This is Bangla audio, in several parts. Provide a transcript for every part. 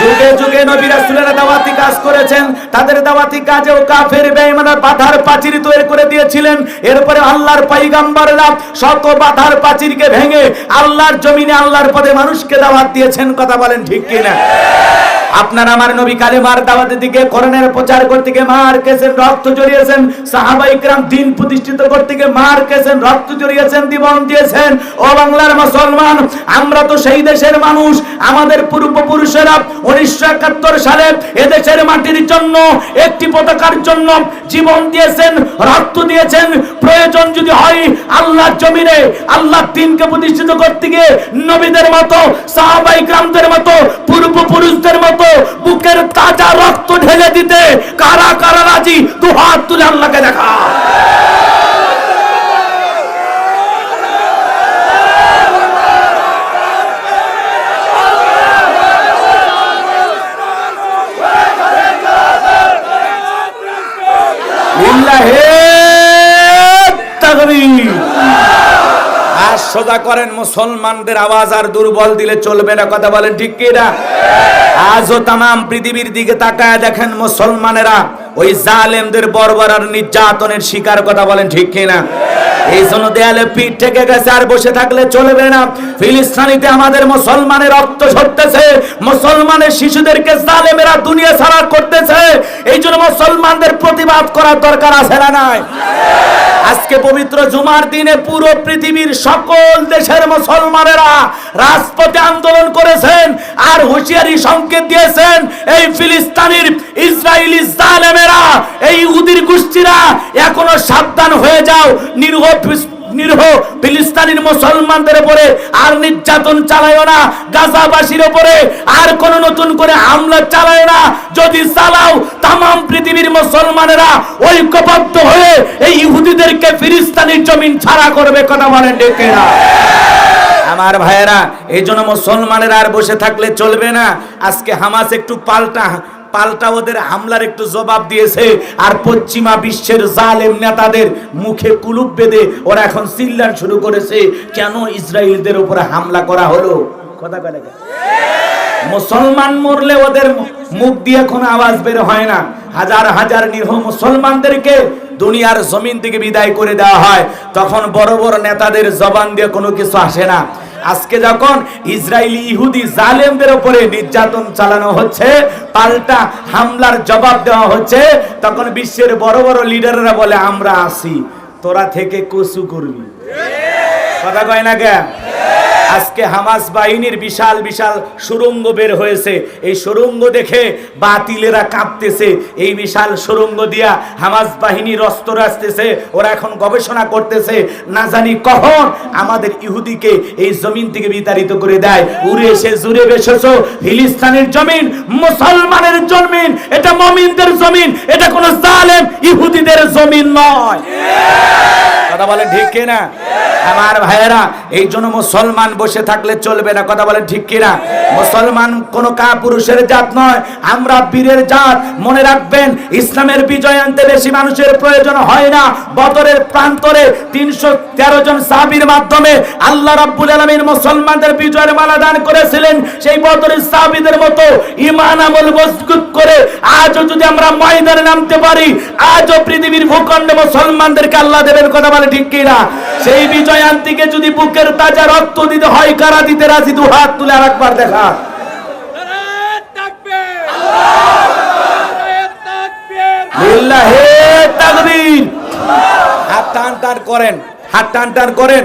যুগে যুগে নবী রাসূলের দাওয়াতি কাজ করেছেন, তাদের দাওয়াতি কাজেও কাফের বেঈমানের বাধার প্রাচীর তৈরি করে দিয়েছিলেন। এরপরে আল্লাহর পয়গম্বররা শত বাধার প্রাচীরকে ভেঙে আল্লাহর জমিনে আল্লাহর পথে মানুষকে দাওয়াত দিয়েছেন, কথা বলেন ঠিক কিনা? আপনার আমার নবী কালেমার দাওয়াতের দিকে করোনার প্রচার করতে গিয়ে মার কেছেন রক্ত জড়িয়েছেন, সাহাবা ইকরাম দিন প্রতিষ্ঠিত করতে গিয়ে মার কেছেন রক্ত জড়িয়েছেন, জীবন দিয়েছেন। ও বাংলার মুসলমান, আমরা তো সেই দেশের মানুষ, আমাদের পূর্বপুরুষেরা উনিশশো একাত্তর সালে এদেশের মাটির জন্য, একটি পতাকার জন্য জীবন দিয়েছেন, রক্ত দিয়েছেন। প্রয়োজন যদি হয়, আল্লাহর জমিনে, আল্লাহর দিনকে প্রতিষ্ঠিত করতে গিয়ে নবীদের মতো, সাহাবাই গ্রামদের মতো, পূর্বপুরুষদের মতো বুকের তাজা রক্ত ঢেলে দিতে কারা কারা রাজি দু হাত তুলে আল্লাহকে দেখা লিল্লাহে তাকবীর আর করেন, মুসলমানদের আওয়াজ আর দুর্বল দিলে চলবে না। কথা বলেন ঠিক কি না? আজও তাম পৃথিবীর দিকে তাকায় দেখেন মুসলমানেরা ওই জালেমদের নির্যাতনের শিকার। কথা বলেন ঠিক কি না? এই জন্য দেয়ালে পিঠ থেকে গেছে, আর বসে থাকলে চলবে না। ফিলিস্তানিতে আমাদের মুসলমানের রক্ত ঝরতেছে, মুসলমানের শিশুদেরকে জালেমেরা দুনিয়া ছাড়া করতেছে। মুসলমানদের করার দরকার আছে না নাই? আজকে পবিত্র জুমার দিনে পুরো পৃথিবীর সকল দেশের মুসলমানেরা রাজপথে আন্দোলন করেছেন আর হুঁশিয়ারি সংকেত দিয়েছেন এই ফিলিস্তানির ইসরায়েলি জালেমেরা, এই উদির গোষ্ঠীরা, এখনও সাবধান হয়ে যাও, নির্হ নির্হ ফিলিস্তিনির মুসলমানদের উপরে আর নির্যাতন চালায় না, গাজাবাসীর উপরে আর কোন নতুন করে হামলা চালায় না। যদি চালাও তাম পৃথিবীর মুসলমানেরা ঐক্যবদ্ধ হয়ে এই ইহুদিদেরকে ফিলিস্তিনির জমিন ছাড়া করবে, কথা বলেন ডেকে না আমার ভাইয়েরা, এই জন্য মুসলমানেরা আর বসে থাকলে চলবে না। আজকে হামাস একটু পাল্টা পাল্টা ওদের হামলার একটু জবাব দিয়েছে। আর পশ্চিমা বিশ্বের জালেম নেতাদের মুখে কুলুপ বেঁধে ওরা এখন চিল্লান শুরু করেছে। কেন ইসরায়েলদের উপরে হামলা করা হলো? কথা বলে মুসলমান মরলে ওদের মুখ দিয়ে কোনো আওয়াজ বের হয় না। হাজার হাজার নিরহ মুসলমানদেরকে দুনিয়ার জমিন থেকে বিদায় করে দেওয়া হয়। তখন বড় বড় নেতাদের জবান দিয়ে কোনো কিছু আসে না। আজকে যখন ইসরায়েলি ইহুদি জালেমদের উপরে নির্যাতন চালানো হচ্ছে, পাল্টা হামলার জবাব দেওয়া হচ্ছে, তখন বিশ্বের বড় বড় লিডাররা বলে, আমরা আসি তোরা থেকে কসু করবি। কথা কয় না কে? আজকে হামাস বাহিনীর বিশাল বিশাল সুরঙ্গ বের হয়েছে। এই সুরঙ্গ দেখে বাতিলেরা কাঁপতেছে। এই বিশাল সুরঙ্গ দিয়া হামাস বাহিনীর অস্ত্র আসতেছে। ওরা এখন গবেষণা করতেছে না জানি কখন আমাদের ইহুদিকে এই জমিন থেকে বিতাড়িত করে দেয়। উড়ে এসে জুড়ে বেসেছ ফিলিস্তানের জমিন মুসলমানের জমিন এটা মমিনদের জমিন এটা কোনো জালেম ইহুদিদের জমিন নয়। কথা বলে ঠিক কিনা? আমার ভাইয়েরা এই জন্য মুসলমান বসে থাকলে চলবে না। কথা বলেন ঠিক কিনা? মুসলমান কোন কা পুরুষের জাত নয়। আমরা বীরের জাত। মনে রাখবেন, ইসলামের বিজয় আনতে বেশি মানুষের প্রয়োজন হয় না। বদরের প্রান্তরে তিনশো তেরো জন সাহাবীর মাধ্যমে আল্লাহ রাব্বুল আলামিন মুসলমানদের বিজয়ের মালা দান করেছিলেন। সেই বদরের সাহাবীদের মতো ঈমান আমল মজবুত করে আজও যদি আমরা ময়দানে নামতে পারি, আজও পৃথিবীর ভূখণ্ডে মুসলমানদেরকে আল্লাহ দেবেন। কথা বলে ঠিক কিনা? সেই বিজয় বিজয়ান্তিকে যদি বুকের তাজা রক্ত দিতে হয়, কারা দিতে রাজি? দু হাত তুলে আর একবার দেখা হাত টান টান করেন, হাত টান টান করেন।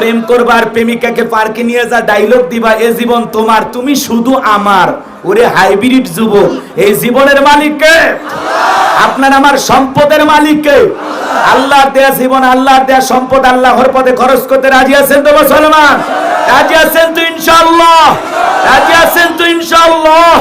প্রেম করবার প্রেমিকাকে পার্কে নিয়ে যা ডাইলগ দিবা, এ জীবন তোমার, তুমি শুধু আমার। ওরে হাইব্রিড যুবক, এই জীবনের মালিক কে? আপনার আমার সম্পদের মালিক কে? আল্লাহ দেয়া জীবন আল্লাহ দেয়া সম্পদ, আল্লাহর পথে খরচ করতে রাজি আছেন তো মুসলমান? রাজি আছেন তো ইনশাআল্লাহ? রাজি আছেন তো ইনশাআল্লাহ?